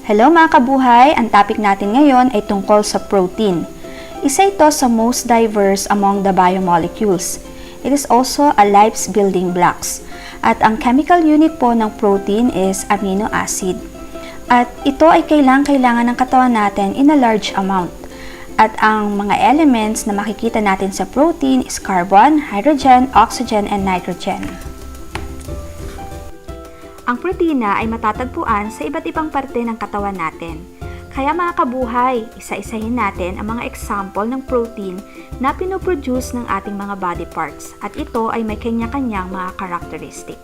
Hello mga kabuhay! Ang topic natin ngayon ay tungkol sa protein. Isa ito sa most diverse among the biomolecules. It is also a life's building blocks. At ang chemical unit po ng protein is amino acid. At ito ay kailangan-kailangan ng katawan natin in a large amount. At ang mga elements na makikita natin sa protein is carbon, hydrogen, oxygen, and nitrogen. Ang protina ay matatagpuan sa iba't ibang parte ng katawan natin. Kaya mga kabuhay, isa-isahin natin ang mga example ng protein na pinoproduce ng ating mga body parts at ito ay may kanya-kanyang mga characteristic.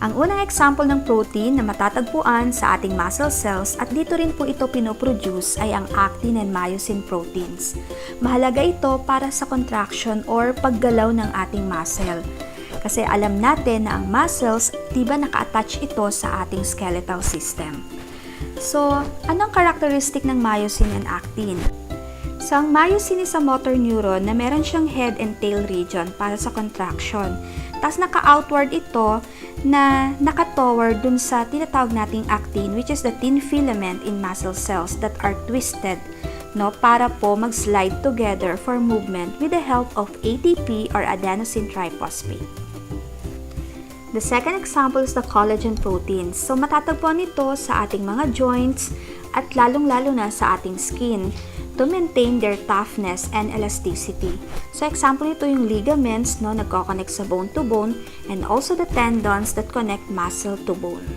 Ang unang example ng protein na matatagpuan sa ating muscle cells at dito rin po ito pinoproduce ay ang actin and myosin proteins. Mahalaga ito para sa contraction or paggalaw ng ating muscle. Kasi alam natin na ang muscles, di ba naka-attach ito sa ating skeletal system. So, anong characteristic ng myosin and actin? So, ang myosin is a motor neuron na meron siyang head and tail region para sa contraction. Tapos naka-outward ito na naka-toward dun sa tinatawag nating actin which is the thin filament in muscle cells that are twisted no para po mag-slide together for movement with the help of ATP or adenosine triphosphate. The second example is the collagen proteins. So matatagpuan ito sa ating mga joints at lalong-lalo na sa ating skin to maintain their toughness and elasticity. So example nito yung ligaments no nagko-connect sa bone to bone and also the tendons that connect muscle to bone.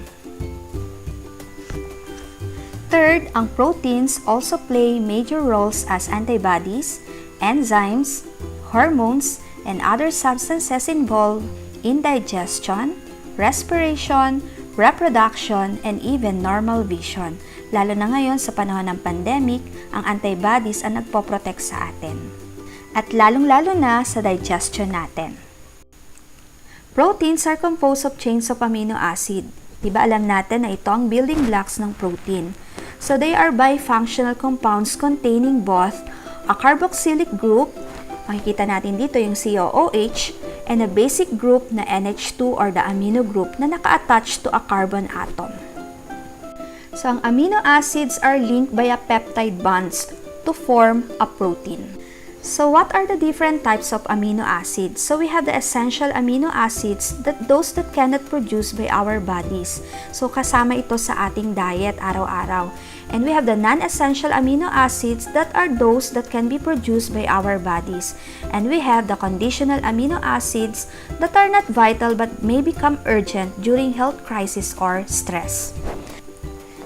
Third, ang proteins also play major roles as antibodies, enzymes, hormones, and other substances involved in digestion, respiration, reproduction, and even normal vision. Lalo na ngayon sa panahon ng pandemic, ang antibodies ang nagpoprotect sa atin. At lalong-lalo na sa digestion natin. Proteins are composed of chains of amino acid. Diba alam natin na ito ang building blocks ng protein. So they are bifunctional compounds containing both a carboxylic group, makikita natin dito yung COOH, and a basic group na NH2 or the amino group na naka-attach to a carbon atom. So, ang amino acids are linked via peptide bonds to form a protein. So, what are the different types of amino acids? So, we have the essential amino acids that those that cannot produce by our bodies. So, kasama ito sa ating diet araw-araw. And we have the non-essential amino acids that are those that can be produced by our bodies. And we have the conditional amino acids that are not vital but may become urgent during health crisis or stress.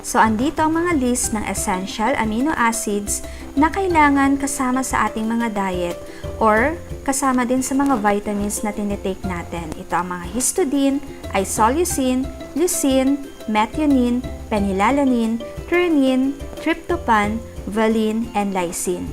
So, andito ang mga list ng essential amino acids na kailangan kasama sa ating mga diet or kasama din sa mga vitamins na tinitake natin. Ito ang mga histidine, isoleucine, leucine, methionine, phenylalanine, threonine, tryptophan, valine, and lysine.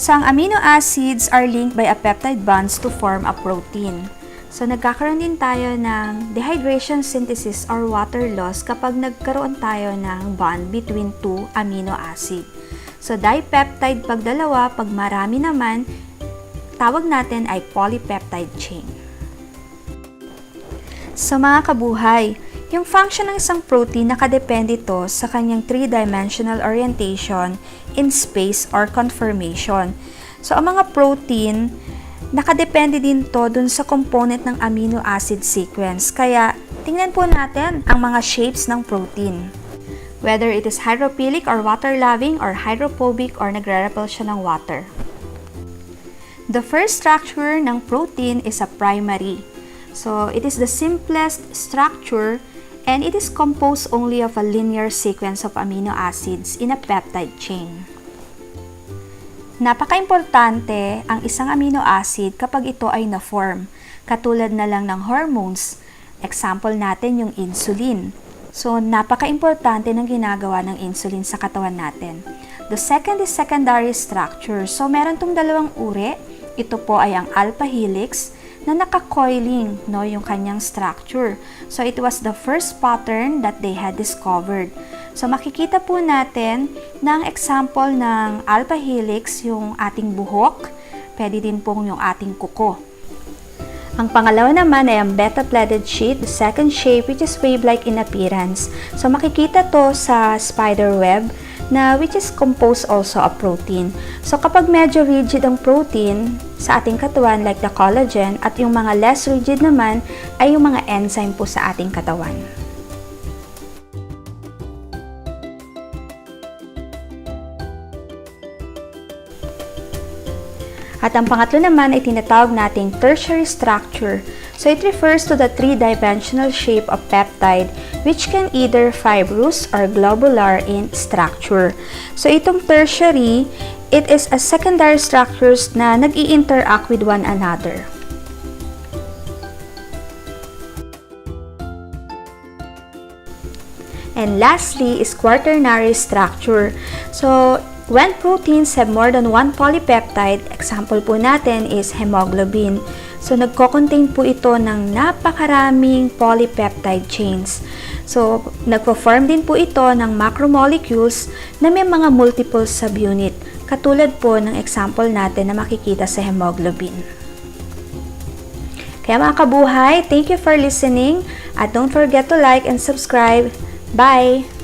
So, ang amino acids are linked by a peptide bonds to form a protein. So, nagkakaroon din tayo ng dehydration synthesis or water loss kapag nagkaroon tayo ng bond between two amino acid. So, dipeptide pag dalawa, pag marami naman, tawag natin ay polypeptide chain. So, mga kabuhay, yung function ng isang protein nakadepende ito sa kanyang three-dimensional orientation in space or conformation. So, ang mga protein, nakadepende din to dun sa component ng amino acid sequence. Kaya, tingnan po natin ang mga shapes ng protein. Whether it is hydrophilic or water-loving or hydrophobic or nagre-repel siya ng water. The first structure ng protein is a primary. So, it is the simplest structure and it is composed only of a linear sequence of amino acids in a peptide chain. Napaka-importante ang isang amino acid kapag ito ay na-form, katulad na lang ng hormones. Example natin yung insulin. So, napaka-importante ng ginagawa ng insulin sa katawan natin. The second is secondary structure. So, meron tong dalawang uri. Ito po ay ang alpha helix na naka-coiling no, yung kanyang structure. So, it was the first pattern that they had discovered. So, makikita po natin ng example ng alpha helix, yung ating buhok, pwede din pong yung ating kuko. Ang pangalawa naman ay ang beta-pleated sheet, the second shape which is wave-like in appearance. So makikita to sa spider web na which is composed also of protein. So kapag medyo rigid ang protein sa ating katawan like the collagen at yung mga less rigid naman ay yung mga enzyme po sa ating katawan. At ang pangatlo naman ay tinatawag nating tertiary structure. So it refers to the three-dimensional shape of peptide which can either fibrous or globular in structure. So itong tertiary, it is a secondary structures na nag-i-interact with one another. And lastly is quaternary structure. So, when proteins have more than one polypeptide, example po natin is hemoglobin. So, nagko-contain po ito ng napakaraming polypeptide chains. So, nagpo-form din po ito ng macromolecules na may mga multiple subunit, katulad po ng example natin na makikita sa hemoglobin. Kaya mga kabuhay, thank you for listening at don't forget to like and subscribe. Bye!